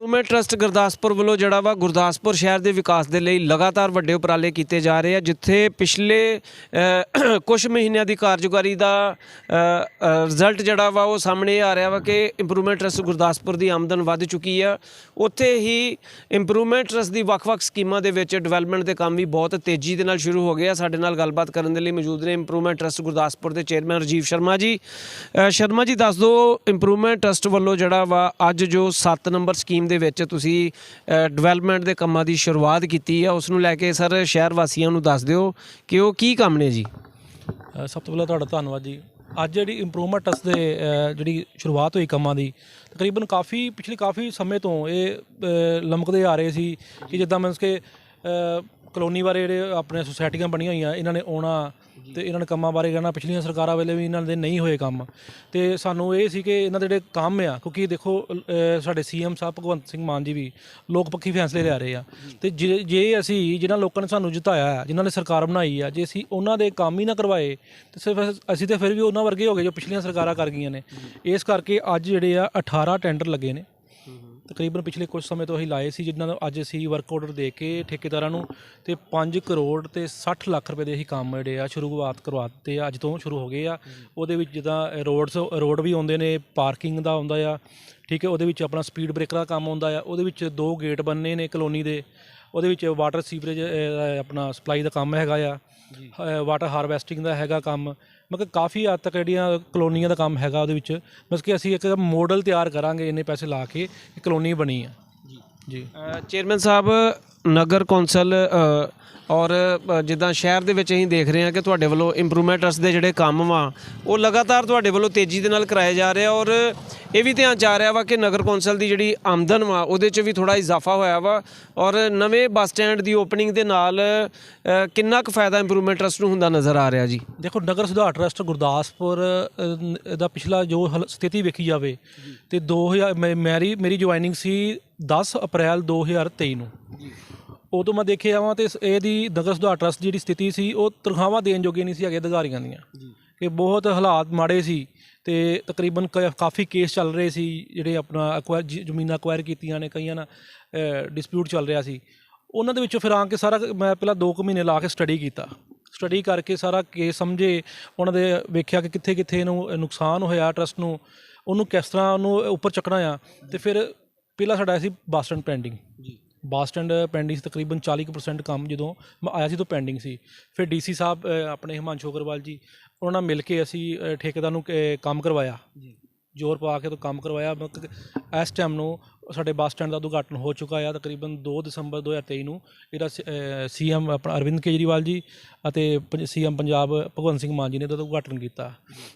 Improvement trust Gurdaspur ਵੱਲੋਂ ਜਿਹੜਾ ਵਾ ਗੁਰਦਾਸਪੁਰ ਸ਼ਹਿਰ ਦੇ ਵਿਕਾਸ ਦੇ ਲਈ ਲਗਾਤਾਰ ਵੱਡੇ ਉਪਰਾਲੇ ਕੀਤੇ ਜਾ ਰਹੇ ਆ, ਜਿੱਥੇ ਪਿਛਲੇ ਕੁਝ ਮਹੀਨਿਆਂ ਦੀ ਕਾਰਜਕਾਰੀ ਦਾ ਰਿਜ਼ਲਟ ਜਿਹੜਾ ਵਾ ਉਹ ਸਾਹਮਣੇ ਆ ਰਿਹਾ ਵਾ ਕਿ ਇੰਪਰੂਵਮੈਂਟ ਟਰਸਟ ਗੁਰਦਾਸਪੁਰ ਦੀ ਆਮਦਨ ਵੱਧ ਚੁੱਕੀ ਆ। ਉੱਥੇ ਹੀ ਇੰਪਰੂਵਮੈਂਟ ਟਰਸਟ ਦੀ ਵੱਖ-ਵੱਖ ਸਕੀਮਾਂ ਦੇ ਵਿੱਚ ਡਿਵੈਲਪਮੈਂਟ ਦੇ ਕੰਮ ਵੀ ਬਹੁਤ ਤੇਜ਼ੀ ਦੇ ਨਾਲ ਸ਼ੁਰੂ ਹੋ ਗਏ ਆ। ਸਾਡੇ ਨਾਲ ਗੱਲਬਾਤ ਕਰਨ ਦੇ ਲਈ ਮੌਜੂਦ ਨੇ ਇੰਪਰੂਵਮੈਂਟ ਟਰਸਟ ਗੁਰਦਾਸਪੁਰ ਦੇ ਚੇਅਰਮੈਨ ਰਜੀਵ ਸ਼ਰਮਾ ਜੀ। ਸ਼ਰਮਾ ਜੀ, ਦੱਸ ਦਿਓ ਇੰਪਰੂਵਮੈਂਟ ਟਰਸਟ ਵੱਲੋਂ ਜਿਹੜਾ ਵਾ ਅੱਜ ਜੋ 7 ਨੰਬਰ ਸਕੀਮ ਦੇ ਵਿੱਚ ਤੁਸੀਂ ਡਿਵੈਲਪਮੈਂਟ ਦੇ ਕੰਮਾਂ ਦੀ ਸ਼ੁਰੂਆਤ ਕੀਤੀ ਹੈ ਉਸ ਨੂੰ ਲੈ ਕੇ ਸਰ ਸ਼ਹਿਰ ਵਾਸੀਆਂ ਨੂੰ ਦੱਸ ਦਿਓ ਕਿ ਉਹ ਕੀ ਕੰਮ ਨੇ ਜੀ? ਸਭ ਤੋਂ ਪਹਿਲਾਂ ਤੁਹਾਡਾ ਧੰਨਵਾਦ ਜੀ। ਅੱਜ ਜਿਹੜੀ ਇੰਪਰੂਵਮੈਂਟ ਟਰਸਟ ਦੇ ਜਿਹੜੀ ਸ਼ੁਰੂਆਤ ਹੋਈ ਕੰਮਾਂ ਦੀ, ਤਕਰੀਬਨ ਕਾਫੀ, ਪਿਛਲੇ ਕਾਫੀ ਸਮੇਂ ਤੋਂ ਇਹ ਲਮਕਦੇ ਆ ਰਹੇ ਸੀ ਕਿ ਜਿੱਦਾਂ ਮੀਨਸ ਕਿ ਕਲੋਨੀ ਬਾਰੇ ਜਿਹੜੇ ਆਪਣੇ ਸੁਸਾਇਟੀਆਂ ਬਣੀਆਂ ਹੋਈਆਂ ਇਹਨਾਂ ਨੇ ਆਉਣਾ ਤੇ ਇਹਨਾਂ ਨੇ ਕੰਮਾਂ ਬਾਰੇ ਕਹਿਣਾ। ਪਿਛਲੀਆਂ ਸਰਕਾਰਾਂ ਵੇਲੇ ਵੀ ਇਹਨਾਂ ਦੇ ਨਹੀਂ ਹੋਏ ਕੰਮ। ਤੇ ਸਾਨੂੰ ਇਹ ਸੀ ਕਿ ਇਹਨਾਂ ਦੇ ਜਿਹੜੇ ਕੰਮ ਆ ਕਿਉਂਕਿ ਦੇਖੋ ਅ, ਸਾਡੇ ਸੀਐਮ ਸਾਹਿਬ ਭਗਵੰਤ ਸਿੰਘ ਮਾਨ ਜੀ ਵੀ ਲੋਕ ਪੱਖੀ ਫੈਸਲੇ ਲੈ ਰਹੇ ਆ। ਤੇ ਜੇ ਜੇ ਅਸੀਂ ਜਿਨ੍ਹਾਂ ਲੋਕਾਂ ਨੇ ਸਾਨੂੰ ਜਿਤਾਇਆ ਹੈ, ਜਿਨ੍ਹਾਂ ਨੇ ਸਰਕਾਰ ਬਣਾਈ ਆ ਜੇ ਅਸੀਂ ਉਹਨਾਂ ਦੇ ਕੰਮ ਹੀ ਨਾ ਕਰਵਾਏ ਤੇ ਸਿਰਫ ਅਸੀਂ ਤੇ ਫਿਰ ਵੀ ਉਹਨਾਂ ਵਰਗੇ ਹੋ ਗਏ ਜੋ ਪਿਛਲੀਆਂ ਸਰਕਾਰਾਂ ਕਰ ਗਈਆਂ ਨੇ। ਇਸ ਕਰਕੇ ਅੱਜ ਜਿਹੜੇ ਆ 18 ਟੈਂਡਰ ਲੱਗੇ ਨੇ। ਤਕਰੀਬਨ ਪਿਛਲੇ ਕੁਝ ਸਮੇਂ ਤੋਂ ਅਸੀਂ ਲਾਏ ਸੀ, ਜਿਨ੍ਹਾਂ ਦਾ ਅੱਜ ਅਸੀਂ ਵਰਕ ਆਰਡਰ ਦੇ ਕੇ ਠੇਕੇਦਾਰਾਂ ਨੂੰ ਤੇ 5 ਕਰੋੜ ਤੇ 60 ਲੱਖ ਰੁਪਏ ਦੇ ਅਸੀਂ ਕੰਮ ਜਿਹੜੇ ਆ ਸ਼ੁਰੂਆਤ ਕਰਵਾਤੇ ਆ, ਅੱਜ ਤੋਂ ਸ਼ੁਰੂ ਹੋ ਗਏ ਆ। ਉਹਦੇ ਵਿੱਚ ਜਿੱਦਾਂ ਰੋਡਸ ਰੋਡ ਵੀ ਆਉਂਦੇ ਨੇ ਪਾਰਕਿੰਗ ਦਾ ਆਉਂਦਾ ਆ, ਠੀਕ ਹੈ, ਉਹਦੇ ਵਿੱਚ ਆਪਣਾ ਸਪੀਡ ਬ੍ਰੇਕਰ ਦਾ ਕੰਮ ਆਉਂਦਾ ਆ, ਉਹਦੇ ਵਿੱਚ ਦੋ ਗੇਟ ਬੰਨੇ ਨੇ ਕਲੋਨੀ ਦੇ। ਉਹਦੇ ਵਿੱਚ ਵਾਟਰ ਸੀਵਰੇਜ ਆਪਣਾ ਸਪਲਾਈ ਦਾ ਕੰਮ ਹੈਗਾ ਆ। ਵਾਟਰ ਹਾਰਵੈਸਟਿੰਗ ਦਾ ਹੈਗਾ ਕੰਮ। ਮਤਲਬ ਕਾਫੀ ਹੱਦ ਤੱਕ ਜਿਹੜੀਆਂ ਕਲੋਨੀਆਂ ਦਾ ਕੰਮ ਹੈਗਾ ਉਹਦੇ ਵਿੱਚ। ਮਤਲਬ ਕਿ ਅਸੀਂ ਇੱਕ ਮਾਡਲ ਤਿਆਰ ਕਰਾਂਗੇ ਇੰਨੇ ਪੈਸੇ ਲਾ ਕੇ ਕਲੋਨੀ ਬਣੀ ਆ। ਜੀ। ਅ, ਚੇਅਰਮੈਨ ਸਾਹਿਬ ਨਗਰ ਕੌਂਸਲ ਔਰ ਜਿੱਦਾਂ ਸ਼ਹਿਰ ਦੇ ਵਿੱਚ ਅਸੀਂ ਦੇਖ ਰਹੇ ਹਾਂ ਕਿ ਤੁਹਾਡੇ ਵੱਲੋਂ ਇੰਪਰੂਵਮੈਂਟ ਟਰਸਟ ਦੇ ਜਿਹੜੇ ਕੰਮ ਵਾ, ਉਹ ਲਗਾਤਾਰ ਤੁਹਾਡੇ ਵੱਲੋਂ ਤੇਜ਼ੀ ਦੇ ਨਾਲ ਕਰਾਏ ਜਾ ਰਹੇ ਆ, ਔਰ ਇਹ ਵੀ ਧਿਆਨ ਚ ਆ ਰਿਹਾ ਵਾ ਕਿ ਨਗਰ ਕੌਂਸਲ ਦੀ ਜਿਹੜੀ ਆਮਦਨ ਵਾ, ਉਹਦੇ 'ਚ ਵੀ ਥੋੜਾ ਇਜ਼ਾਫਾ ਹੋਇਆ ਵਾ, ਔਰ ਨਵੇਂ ਬੱਸ ਸਟੈਂਡ ਦੀ ਓਪਨਿੰਗ ਦੇ ਨਾਲ ਕਿੰਨਾ ਕੁ ਫਾਇਦਾ ਇੰਪਰੂਵਮੈਂਟ ਟਰਸਟ ਨੂੰ ਹੁੰਦਾ ਨਜ਼ਰ ਆ ਰਿਹਾ ਜੀ? ਦੇਖੋ, ਨਗਰ ਸੁਧਾਰ ਟਰਸਟ ਗੁਰਦਾਸਪੁਰ ਦਾ ਪਿਛਲਾ ਜੋ ਹਲ- ਸਥਿਤੀ ਵੇਖੀ ਜਾਵੇ, ਤੇ 2000 ਮੈਂ- ਮੇਰੀ ਮੇਰੀ ਜੁਆਇਨਿੰਗ ਸੀ 10 ਅਪ੍ਰੈਲ 2023 ਨੂੰ। ਉਦੋਂ ਮੈਂ ਦੇਖਿਆ ਵਾਂ ਤੇ ਇਹਦੀ ਨਗਰ ਸੁਧਾਰ ਟਰਸਟ ਦੀ ਜਿਹੜੀ ਸਥਿਤੀ ਸੀ ਉਹ ਤਨਖਾਹਾਂ ਦੇਣ ਜੋਗੇ ਨਹੀਂ ਸੀ ਹੈਗੇ ਅਧਿਕਾਰੀਆਂ ਦੀਆਂ। ਕਿ ਬਹੁਤ ਹਾਲਾਤ ਮਾੜੇ ਸੀ ਤੇ ਤਕਰੀਬਨ ਕ- ਕਾਫੀ ਕੇਸ ਚੱਲ ਰਹੇ ਸੀ ਜਿਹੜੇ ਆਪਣਾ acquire- ਜ- ਜ਼ਮੀਨਾਂ ਅਕਵਾਇਰ ਕੀਤੀਆਂ ਨੇ ਕਈਆਂ ਨਾਲ ਡਿਸਪਿਊਟ ਚੱਲ ਰਿਹਾ ਸੀ। ਉਹਨਾਂ ਦੇ ਵਿੱਚੋਂ ਫਿਰ ਆ ਕੇ ਸਾਰਾ ਮੈਂ ਪਹਿਲਾਂ 2 ਕੁ ਮਹੀਨੇ ਲਾ ਕੇ ਸਟੱਡੀ ਕੀਤਾ। ਸਟੱਡੀ ਕਰਕੇ ਸਾਰਾ ਕੇਸ ਸਮਝੇ ਉਹਨਾਂ ਦੇ ਵੇਖਿਆ ਕਿ ਕਿੱਥੇ ਕਿੱਥੇ ਇਹਨੂੰ ਨੁਕਸਾਨ ਹੋਇਆ ਟਰਸਟ ਨੂੰ ਉਹਨੂੰ ਕਿਸ ਤਰ੍ਹਾਂ ਉਹਨੂੰ ਉੱਪਰ ਚੱਕਣਾ ਆ। ਤੇ ਫਿਰ ਪਹਿਲਾ ਸਾਡਾ ਸੀ ਬੱਸ ਸਟੈਂਡ ਪੈਂਡਿੰਗ ਜੀ। ਬੱਸ ਸਟੈਂਡ ਪੈਂਡਿੰਗ ਸੀ ਤਕਰੀਬਨ 40% ਕੰਮ ਜਦੋਂ ਮੈਂ ਆਇਆ ਸੀ ਤਾਂ ਪੈਂਡਿੰਗ ਸੀ। ਫਿਰ ਡੀਸੀ ਸਾਹਿਬ ਆਪਣੇ ਹਿਮਾਂਸ਼ੂ ਅਗਰਵਾਲ ਜੀ ਉਹਨਾਂ ਨਾਲ ਮਿਲ ਕੇ ਅਸੀਂ ਠੇਕੇਦਾਰ ਨੂੰ ਕੰਮ ਕਰਵਾਇਆ। ਜੀ। ਜ਼ੋਰ ਪਾ ਕੇ ਤੋਂ ਕੰਮ ਕਰਵਾਇਆ। ਇਸ ਟਾਈਮ ਨੂੰ ਸਾਡੇ ਬੱਸ ਸਟੈਂਡ ਦਾ ਉਦਘਾਟਨ ਹੋ ਚੁੱਕਾ ਆ ਤਕਰੀਬਨ 2 ਦਸੰਬਰ 2023 ਨੂੰ। ਇਹਦਾ ਸੀਐਮ ਆਪਣਾ ਅਰਵਿੰਦ ਕੇਜਰੀਵਾਲ ਜੀ ਅਤੇ ਸੀਐਮ ਪੰਜਾਬ ਭਗਵੰਤ ਸਿੰਘ ਮਾਨ ਜੀ ਨੇ ਇਹਦਾ ਉਦਘਾਟਨ ਕੀਤਾ।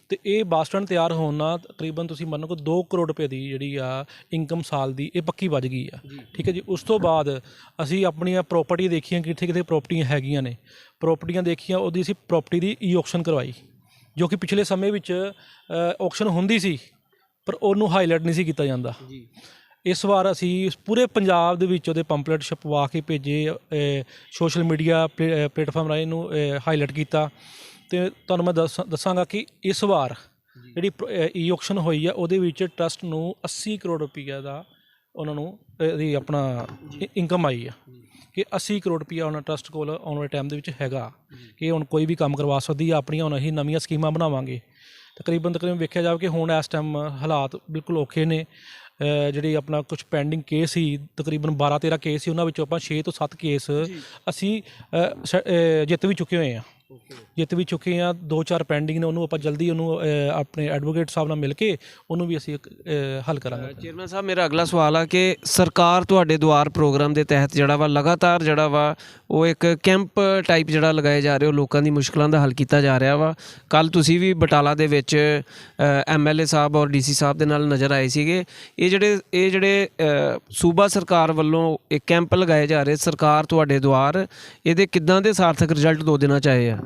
ਤੇ ਇਹ ਬੱਸ ਸਟੈਂਡ ਤਿਆਰ ਹੋਣ ਨਾਲ ਤਕਰੀਬਨ ਤੁਸੀਂ ਮੰਨੋ ਕਿ 2 ਕਰੋੜ ਰੁਪਏ ਦੀ ਜਿਹੜੀ ਆ ਇਨਕਮ ਸਾਲ ਦੀ ਇਹ ਪੱਕੀ ਵੱਜ ਗਈ ਆ। ਠੀਕ ਹੈ ਜੀ? ਉਸ ਤੋਂ ਬਾਅਦ ਅਸੀਂ ਆਪਣੀਆਂ ਪ੍ਰਾਪਰਟੀ ਦੇਖੀਆਂ ਕਿੱਥੇ ਕਿੱਥੇ ਪ੍ਰਾਪਰਟੀਆਂ ਹੈਗੀਆਂ ਨੇ। ਪ੍ਰਾਪਰਟੀਆਂ ਦੇਖੀਆਂ ਉਹਦੀ ਅਸੀਂ ਪ੍ਰਾਪਰਟੀ ਦੀ ਈ ਆਕਸ਼ਨ ਕਰਵਾਈ ਜੋ ਕਿ ਪਿਛਲੇ ਸਮੇਂ ਵਿੱਚ ਆਕਸ਼ਨ ਹੁੰਦੀ ਸੀ ਪਰ ਉਹਨੂੰ ਹਾਈਲਾਈਟ ਨਹੀਂ ਸੀ ਕੀਤਾ ਜਾਂਦਾ। ਜੀ। ਇਸ ਵਾਰ ਅਸੀਂ ਪੂਰੇ ਪੰਜਾਬ ਦੇ ਵਿੱਚ ਉਹਦੇ ਪੰਪਲੇਟ ਛਪਵਾ ਕੇ ਭੇਜੇ ਸੋਸ਼ਲ ਮੀਡੀਆ ਪਲੇਟਫਾਰਮ ਰਾਹੀਂ ਇਹਨੂੰ ਹਾਈਲਾਈਟ ਕੀਤਾ। ਤੇ ਤੁਹਾਨੂੰ ਮੈਂ ਦੱਸ- ਦੱਸਾਂਗਾ ਕਿ ਇਸ ਵਾਰ ਜਿਹੜੀ ਈ ਆਕਸ਼ਨ ਹੋਈ ਆ, ਉਹਦੇ ਵਿੱਚ ਟਰਸਟ ਨੂੰ 80 ਕਰੋੜ ਰੁਪਈਆ ਦਾ ਉਹਨਾਂ ਨੂੰ ਇਹਦੀ ਆਪਣਾ ਇਨਕਮ ਆਈ ਆ। ਕਿ 80 ਕਰੋੜ ਰੁਪਈਆ ਉਹਨਾਂ ਟਰਸਟ ਕੋਲ ਆਉਣ ਵਾਲੇ ਟਾਈਮ ਦੇ ਵਿੱਚ ਹੈਗਾ। ਕਿ ਹੁਣ ਕੋਈ ਵੀ ਕੰਮ ਕਰਵਾ ਸਕਦੀ ਆ, ਆਪਣੀਆਂ ਹੁਣ ਅਸੀਂ ਨਵੀਆਂ ਸਕੀਮਾਂ ਬਣਾਵਾਂਗੇ। ਤਕਰੀਬਨ ਤਕਰੀਬਨ ਵੇਖਿਆ ਜਾਵੇ ਕਿ ਹੁਣ ਇਸ ਟਾਈਮ ਹਾਲਾਤ ਬਿਲਕੁਲ ਔਖੇ ਨੇ। ਜਿਹੜੀ ਆਪਣਾ ਕੁਝ ਪੈਂਡਿੰਗ ਕੇਸ ਸੀ ਤਕਰੀਬਨ 12 13 ਕੇਸ ਸੀ ਉਹਨਾਂ ਵਿੱਚੋਂ ਆਪਾਂ 6 ਤੋਂ 7 ਕੇਸ ਅਸੀਂ ਅ, ਸ- ਅ, ਜਿੱਤ ਵੀ ਚੁੱਕੇ ਹੋਏ ਆ ਜਿੱਤ ਵੀ ਚੁੱਕੇ ਆ ਦੋ ਚਾਰ ਪੈਂਡਿੰਗ ਨੇ ਉਹਨੂੰ ਆਪਾਂ ਜਲਦੀ ਉਹਨੂੰ ਅ, ਆਪਣੇ ਐਡਵੋਕੇਟ ਸਾਹਿਬ ਨਾਲ ਮਿਲ ਕੇ ਉਹਨੂੰ ਵੀ ਅਸੀਂ ਇੱਕ, ਹੱਲ ਕਰਾਂਗੇ ਚੇਅਰਮੈਨ ਸਾਹਿਬ ਮੇਰਾ ਅਗਲਾ ਸਵਾਲ ਆ ਕਿ ਸਰਕਾਰ ਤੁਹਾਡੇ ਦੁਆਰ ਪ੍ਰੋਗਰਾਮ ਦੇ ਤਹਿਤ ਜਿਹੜਾ ਵਾ ਲਗਾਤਾਰ ਜਿਹੜਾ ਵਾ ਉਹ ਇੱਕ ਕੈਂਪ ਟਾਈਪ ਜਿਹੜਾ ਲਗਾਏ ਜਾ ਰਹੇ ਹੋ ਲੋਕਾਂ ਦੀ ਮੁਸ਼ਕਲਾਂ ਦਾ ਹੱਲ ਕੀਤਾ ਜਾ ਰਿਹਾ ਵਾ। ਕੱਲ ਤੁਸੀਂ ਵੀ ਬਟਾਲਾ ਦੇ ਵਿੱਚ ਐਮਐਲਏ ਸਾਹਿਬ ਔਰ ਡੀਸੀ ਸਾਹਿਬ ਦੇ ਨਾਲ ਨਜ਼ਰ ਆਏ ਸੀਗੇ। ਇਹ ਜਿਹੜੇ ਇਹ ਜਿਹੜੇ ਅ, ਸੂਬਾ ਸਰਕਾਰ ਵੱਲੋਂ ਇਹ ਕੈਂਪ ਲਗਾਏ ਜਾ ਰਹੇ ਸਰਕਾਰ ਤੁਹਾਡੇ ਦੁਆਰ ਇਹਦੇ ਕਿੱਦਾਂ ਦੇ ਸਾਰਥਕ ਰਿਜ਼ਲਟ ਦੋ ਦੇਣਾ ਚਾਹੇ ਆ?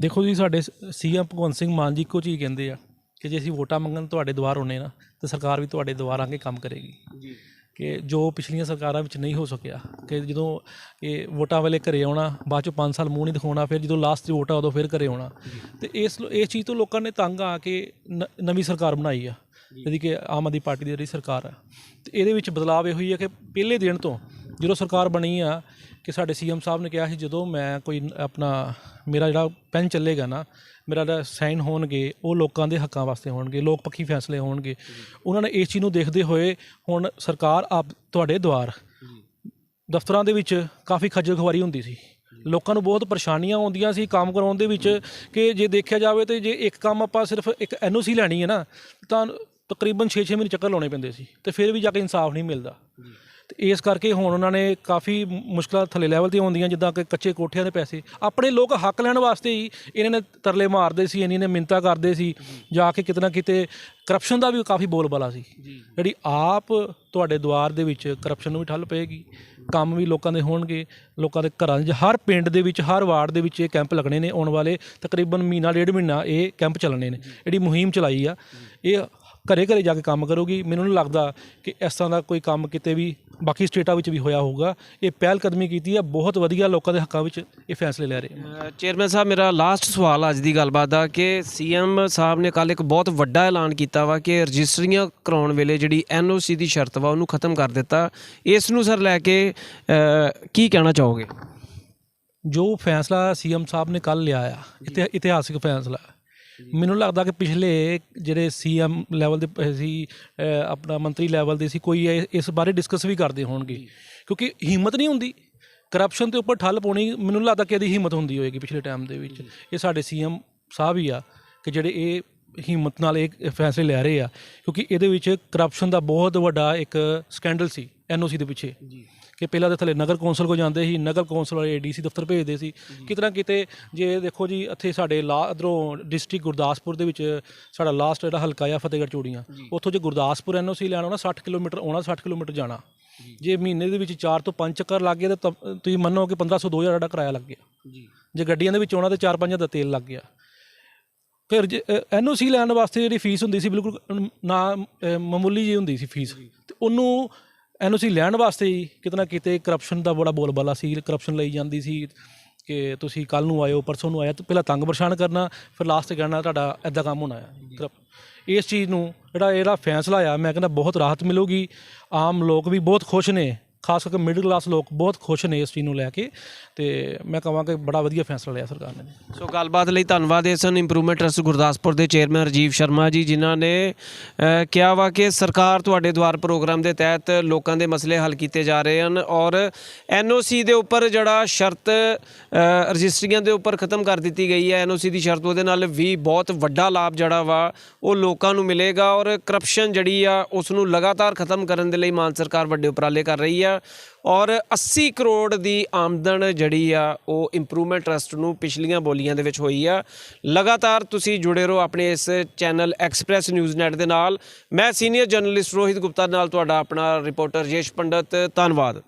ਦੇਖੋ ਜੀ ਸਾਡੇ ਸੀਐਮ ਭਗਵੰਤ ਸਿੰਘ ਮਾਨ ਜੀ ਇੱਕੋ ਚੀਜ਼ ਕਹਿੰਦੇ ਆ ਕਿ ਜੇ ਅਸੀਂ ਵੋਟਾਂ ਮੰਗਣ ਤੁਹਾਡੇ ਦੁਆਰ ਹੋਣੇ ਨਾ ਤੇ ਸਰਕਾਰ ਵੀ ਤੁਹਾਡੇ ਦੁਆਰ ਆ ਕੇ ਕੰਮ ਕਰੇਗੀ। ਜੀ। ਕਿ ਜੋ ਪਿਛਲੀਆਂ ਸਰਕਾਰਾਂ ਵਿੱਚ ਨਹੀਂ ਹੋ ਸਕਿਆ ਕਿ ਜਦੋਂ ਇਹ ਵੋਟਾਂ ਵੇਲੇ ਘਰੇ ਆਉਣਾ ਬਾਅਦ ਚੋਂ 5 ਸਾਲ ਮੂੰਹ ਨਹੀਂ ਦਿਖਾਉਣਾ ਫਿਰ ਜਦੋਂ ਲਾਸਟ ਦੀ ਵੋਟ ਆ ਉਦੋਂ ਫਿਰ ਘਰੇ ਆਉਣਾ। ਤੇ ਇਸ ਇਸ ਚੀਜ਼ ਤੋਂ ਲੋਕਾਂ ਨੇ ਤੰਗ ਆ ਕੇ ਨਵੀਂ ਸਰਕਾਰ ਬਣਾਈ ਆ। ਜਿਹੜੀ ਕਿ ਆਮ ਆਦਮੀ ਪਾਰਟੀ ਦੀ ਜਿਹੜੀ ਸਰਕਾਰ ਆ। ਤੇ ਇਹਦੇ ਵਿੱਚ ਬਦਲਾਅ ਇਹ ਹੋਈ ਹੈ ਕਿ ਪਹਿਲੇ ਦਿਨ ਤੋਂ ਜਦੋਂ ਸਰਕਾਰ ਬਣੀ ਆ ਕਿ ਸਾਡੇ ਸੀਐਮ ਸਾਹਿਬ ਨੇ ਕਿਹਾ ਸੀ, ਜਦੋਂ ਮੈਂ ਕੋਈ ਆਪਣਾ ਮੇਰਾ ਜਿਹੜਾ ਪੈਨ ਚੱਲੇਗਾ ਨਾ, ਮੇਰਾ ਜਿਹੜਾ ਸਾਈਨ ਹੋਣਗੇ, ਉਹ ਲੋਕਾਂ ਦੇ ਹੱਕਾਂ ਵਾਸਤੇ ਹੋਣਗੇ, ਲੋਕ ਪੱਖੀ ਫੈਸਲੇ ਹੋਣਗੇ। ਉਹਨਾਂ ਨੇ ਇਸ ਚੀਜ਼ ਨੂੰ ਦੇਖਦੇ ਹੋਏ ਹੁਣ ਸਰਕਾਰ ਆਪ ਤੁਹਾਡੇ ਦੁਆਰ ਦਫ਼ਤਰਾਂ ਦੇ ਵਿੱਚ ਕਾਫੀ ਖੱਜਲ ਖੁਆਰੀ ਹੁੰਦੀ ਸੀ। ਲੋਕਾਂ ਨੂੰ ਬਹੁਤ ਪਰੇਸ਼ਾਨੀਆਂ ਆਉਂਦੀਆਂ ਸੀ ਕੰਮ ਕਰਾਉਣ ਦੇ ਵਿੱਚ ਕਿ ਜੇ ਦੇਖਿਆ ਜਾਵੇ ਤੇ ਜੇ ਇੱਕ ਕੰਮ ਆਪਾਂ ਸਿਰਫ ਇੱਕ ਐਨਓਸੀ ਲੈਣੀ ਹੈ ਨਾ, ਤਾਂ ਤਕਰੀਬਨ 6-6 ਮਹੀਨੇ ਚੱਕਰ ਲਾਉਣੇ ਪੈਂਦੇ ਸੀ ਤੇ ਫਿਰ ਵੀ ਜਾ ਕੇ ਇਨਸਾਫ ਨਹੀਂ ਮਿਲਦਾ। ਤੇ ਇਸ ਕਰਕੇ ਹੁਣ ਉਹਨਾਂ ਨੇ ਕਾਫੀ ਮੁਸ਼ਕਲਾਂ ਥੱਲੇ ਲੈਵਲ ਤੇ ਆਉਂਦੀਆਂ ਜਿੱਦਾਂ ਕਿ ਕੱਚੇ ਕੋਠਿਆਂ ਦੇ ਪੈਸੇ। ਆਪਣੇ ਲੋਕ ਹੱਕ ਲੈਣ ਵਾਸਤੇ ਹੀ ਇਹਨਾਂ ਨੇ ਤਰਲੇ ਮਾਰਦੇ ਸੀ ਇਹਨਾਂ ਨੇ ਮਿੰਤਾ ਕਰਦੇ ਸੀ ਜਾ ਕੇ ਕਿਤੇ ਨਾ ਕਿਤੇ ਕਰਪਸ਼ਨ ਦਾ ਵੀ ਕਾਫੀ ਬੋਲਬਾਲਾ ਸੀ। ਜਿਹੜੀ ਆਪ ਤੁਹਾਡੇ ਦੁਆਰ ਦੇ ਵਿੱਚ ਕਰਪਸ਼ਨ ਨੂੰ ਵੀ ਠੱਲ ਪਏਗੀ ਕੰਮ ਵੀ ਲੋਕਾਂ ਦੇ ਹੋਣਗੇ ਲੋਕਾਂ ਦੇ ਘਰਾਂ 'ਚ ਹਰ ਪਿੰਡ ਦੇ ਵਿੱਚ ਹਰ ਵਾਰਡ ਦੇ ਵਿੱਚ ਇਹ ਕੈਂਪ ਲੱਗਣੇ ਨੇ ਆਉਣ ਵਾਲੇ ਤਕਰੀਬਨ ਮਹੀਨਾ ਡੇਢ ਮਹੀਨਾ ਇਹ ਕੈਂਪ ਚੱਲਣੇ ਨੇ। ਜਿਹੜੀ ਮੁਹਿੰਮ ਚਲਾਈ ਆ ਇਹ ਘਰੇ ਘਰੇ ਜਾ ਕੇ ਕੰਮ ਕਰੂਗੀ। ਮੈਨੂੰ ਨਹੀਂ ਲੱਗਦਾ ਕਿ ਇਸ ਤਰ੍ਹਾਂ ਦਾ ਕੋਈ ਕੰਮ ਕਿਤੇ ਵੀ ਬਾਕੀ ਸਟੇਟਾਂ ਵਿੱਚ ਵੀ ਹੋਇਆ ਹੋਊਗਾ। ਇਹ ਪਹਿਲ ਕਦਮੀ ਕੀਤੀ ਹੈ। ਬਹੁਤ ਵਧੀਆ ਲੋਕਾਂ ਦੇ ਹੱਕਾਂ ਵਿੱਚ ਇਹ ਫੈਸਲੇ ਲੈ ਰਹੇ ਨੇ ਚੇਅਰਮੈਨ ਸਾਹਿਬ ਮੇਰਾ ਲਾਸਟ ਸਵਾਲ ਅੱਜ ਦੀ ਗੱਲਬਾਤ ਦਾ ਕਿ ਸੀਐਮ ਸਾਹਿਬ ਨੇ ਕੱਲ ਇੱਕ ਬਹੁਤ ਵੱਡਾ ਐਲਾਨ ਕੀਤਾ ਵਾ ਕਿ ਰਜਿਸਟਰੀਆਂ ਕਰਾਉਣ ਵੇਲੇ ਜਿਹੜੀ ਐਨਓਸੀ ਦੀ ਸ਼ਰਤ ਵਾ ਉਹਨੂੰ ਖਤਮ ਕਰ ਦਿੱਤਾ। ਇਸ ਨੂੰ ਸਰ ਲੈ ਕੇ ਕੀ ਕਹਿਣਾ ਚਾਹੋਗੇ? ਜੋ ਫੈਸਲਾ ਸੀਐਮ ਸਾਹਿਬ ਨੇ ਕੱਲ ਲਿਆ ਆ ਇਤਿ- ਇਤਿਹਾਸਿਕ ਫੈਸਲਾ। ਮੈਨੂੰ ਲੱਗਦਾ ਕਿ ਪਿਛਲੇ ਜਿਹੜੇ ਸੀਐਮ ਲੈਵਲ ਦੇ ਸੀ ਆਪਣਾ ਮੰਤਰੀ ਲੈਵਲ ਦੇ ਸੀ ਕੋਈ ਇਸ ਬਾਰੇ ਡਿਸਕਸ ਵੀ ਕਰਦੇ ਹੋਣਗੇ। ਕਿਉਂਕਿ ਹਿੰਮਤ ਨਹੀਂ ਹੁੰਦੀ। ਕਰਪਸ਼ਨ ਦੇ ਉੱਪਰ ਠੱਲ ਪਾਉਣੀ ਮੈਨੂੰ ਲੱਗਦਾ ਕਿ ਇਹਦੀ ਹਿੰਮਤ ਹੁੰਦੀ ਹੋਏਗੀ ਪਿਛਲੇ ਟਾਈਮ ਦੇ ਵਿੱਚ। ਇਹ ਸਾਡੇ ਸੀਐਮ ਸਾਹਿਬ ਹੀ ਆ ਕਿ ਜਿਹੜੇ ਇਹ ਹਿੰਮਤ ਨਾਲ ਇਹ ਫੈਸਲੇ ਲੈ ਰਹੇ ਆ। ਕਿਉਂਕਿ ਇਹਦੇ ਵਿੱਚ ਕਰਪਸ਼ਨ ਦਾ ਬਹੁਤ ਵੱਡਾ ਇੱਕ ਸਕੈਂਡਲ ਸੀ ਐਨਓਸੀ ਦੇ ਪਿੱਛੇ। ਕਿ ਪਹਿਲਾਂ ਤਾਂ ਥੱਲੇ ਨਗਰ ਕੌਂਸਲ ਕੋ ਜਾਂਦੇ ਸੀ ਨਗਰ ਕੌਂਸਲ ਵਾਲੇ ਏਡੀਸੀ ਦਫ਼ਤਰ ਭੇਜਦੇ ਸੀ। ਕਿਤਨਾ ਕਿਤੇ ਜੇ ਦੇਖੋ ਜੀ ਇੱਥੇ ਸਾਡੇ ਲਾ ਅਧਰੋਂ ਡਿਸਟ੍ਰਿਕਟ ਗੁਰਦਾਸਪੁਰ ਦੇ ਵਿੱਚ ਸਾਡਾ ਲਾਸਟ ਜਿਹੜਾ ਹਲਕਾ ਆ ਫਤਿਹਗੜ੍ਹ ਚੂੜੀਆਂ ਉੱਥੋਂ ਜੇ ਗੁਰਦਾਸਪੁਰ ਐਨਓਸੀ ਲੈਣਾ ਹੋਣਾ 60 ਕਿਲੋਮੀਟਰ ਆਉਣਾ 60 ਕਿਲੋਮੀਟਰ ਜਾਣਾ। ਜੇ। ਮਹੀਨੇ ਦੇ ਵਿੱਚ 4 ਤੋਂ 5 ਚੱਕਰ ਲੱਗ ਗਏ ਤਾਂ ਤੁਸੀਂ ਮੰਨੋ ਕਿ 1500 2000 ਦਾ ਕਿਰਾਇਆ ਲੱਗ ਗਿਆ। ਜੇ। ਗੱਡੀਆਂ ਦੇ ਵਿੱਚ ਆਉਣਾ ਤੇ 4-5 ਦਾ ਤੇਲ ਲੱਗ ਗਿਆ। ਫਿਰ ਐਨਓਸੀ ਲੈਣ ਵਾਸਤੇ ਜਿਹੜੀ ਫੀਸ ਹੁੰਦੀ ਸੀ ਬਿਲਕੁਲ ਨਾ ਮਾਮੂਲੀ ਜੀ ਹੁੰਦੀ ਸੀ ਫੀਸ। ਤੇ ਉਹਨੂੰ ਐਨਓਸੀ ਲੈਣ ਵਾਸਤੇ ਹੀ ਕਿਤੇ ਨਾ ਕਿਤੇ ਕਰਪਸ਼ਨ ਦਾ ਬੜਾ ਬੋਲਬਾਲਾ ਸੀ ਕਰਪਸ਼ਨ ਲਈ ਜਾਂਦੀ ਸੀ ਕਿ ਤੁਸੀਂ ਕੱਲ ਨੂੰ ਆਇਓ ਪਰਸੋਂ ਨੂੰ ਆਇਆ ਤੇ ਪਹਿਲਾਂ ਤੰਗ ਪਰੇਸ਼ਾਨ ਕਰਨਾ ਫਿਰ ਲਾਸਟ ਕਹਿਣਾ ਤੁਹਾਡਾ ਐਦਾਂ ਕੰਮ ਹੋਣਾ ਹੈ ਕਰਪ- ਇਸ ਚੀਜ਼ ਨੂੰ ਜਿਹੜਾ ਇਹਦਾ ਫੈਸਲਾ ਆ ਮੈਂ ਕਹਿੰਦਾ ਬਹੁਤ ਰਾਹਤ ਮਿਲੂਗੀ ਆਮ ਲੋਕ ਵੀ ਬਹੁਤ ਖੁਸ਼ ਨੇ ਖਾਸ ਕਰਕੇ ਮਿਡਲ ਕਲਾਸ ਲੋਕ ਬਹੁਤ ਖੁਸ਼ ਨੇ ਇਸ ਚੀਜ਼ ਨੂੰ ਲੈ ਕੇ ਤੇ ਮੈਂ ਕਹਾਂ ਕਿ ਬੜਾ ਵਧੀਆ ਫੈਸਲਾ ਲਿਆ ਸਰਕਾਰ ਨੇ। ਸੋ ਗੱਲਬਾਤ ਲਈ ਧੰਨਵਾਦ ਇਹ ਸਨ ਇੰਪਰੂਵਮੈਂਟ ਟਰਸਟ ਗੁਰਦਾਸਪੁਰ ਦੇ ਚੇਅਰਮੈਨ ਰਜੀਵ ਸ਼ਰਮਾ ਜੀ, ਜਿਨ੍ਹਾਂ ਨੇ ਕਿਹਾ ਵਾ ਕਿ ਸਰਕਾਰ ਤੁਹਾਡੇ ਦੁਆਰ ਪ੍ਰੋਗਰਾਮ ਦੇ ਤਹਿਤ ਲੋਕਾਂ ਦੇ ਮਸਲੇ ਹੱਲ ਕੀਤੇ ਜਾ ਰਹੇ ਹਨ ਔਰ ਐਨਓਸੀ ਦੇ ਉੱਪਰ ਜਿਹੜਾ ਸ਼ਰਤ ਰਜਿਸਟਰੀਆਂ ਦੇ ਉੱਪਰ ਖਤਮ ਕਰ ਦਿੱਤੀ ਗਈ ਹੈ। ਐਨਓਸੀ ਦੀ ਸ਼ਰਤ ਉਹਦੇ ਨਾਲ ਵੀ ਬਹੁਤ ਵੱਡਾ ਲਾਭ ਜਿਹੜਾ ਵਾ ਉਹ ਲੋਕਾਂ ਨੂੰ ਮਿਲੇਗਾ ਔਰ ਕਰਪਸ਼ਨ ਜਿਹੜੀ ਆ ਉਸ ਨੂੰ ਲਗਾਤਾਰ ਖਤਮ ਕਰਨ ਦੇ ਲਈ ਮਾਨ ਸਰਕਾਰ ਵੱਡੇ ਉਪਰਾਲੇ ਕਰ ਰਹੀ ਆ। ਔਰ 80 ਕਰੋੜ ਦੀ ਆਮਦਨ ਜਿਹੜੀ ਆ, ਉਹ ਇੰਪਰੂਵਮੈਂਟ ਟਰਸਟ ਨੂੰ ਪਿਛਲੀਆਂ ਬੋਲੀਆਂ ਦੇ ਵਿੱਚ ਹੋਈ ਆ। ਲਗਾਤਾਰ ਤੁਸੀਂ ਜੁੜੇ ਰਹੋ ਆਪਣੇ ਇਸ ਚੈਨਲ ਐਕਸਪ੍ਰੈਸ ਨਿਊਜ਼ ਨੈਟ ਦੇ ਨਾਲ। ਮੈਂ ਸੀਨੀਅਰ ਜਰਨਲਿਸਟ ਰੋਹਿਤ ਗੁਪਤਾ ਨਾਲ ਤੁਹਾਡਾ ਆਪਣਾ ਰਿਪੋਰਟਰ ਯੇਸ਼ ਪੰਡਤ। ਧੰਨਵਾਦ।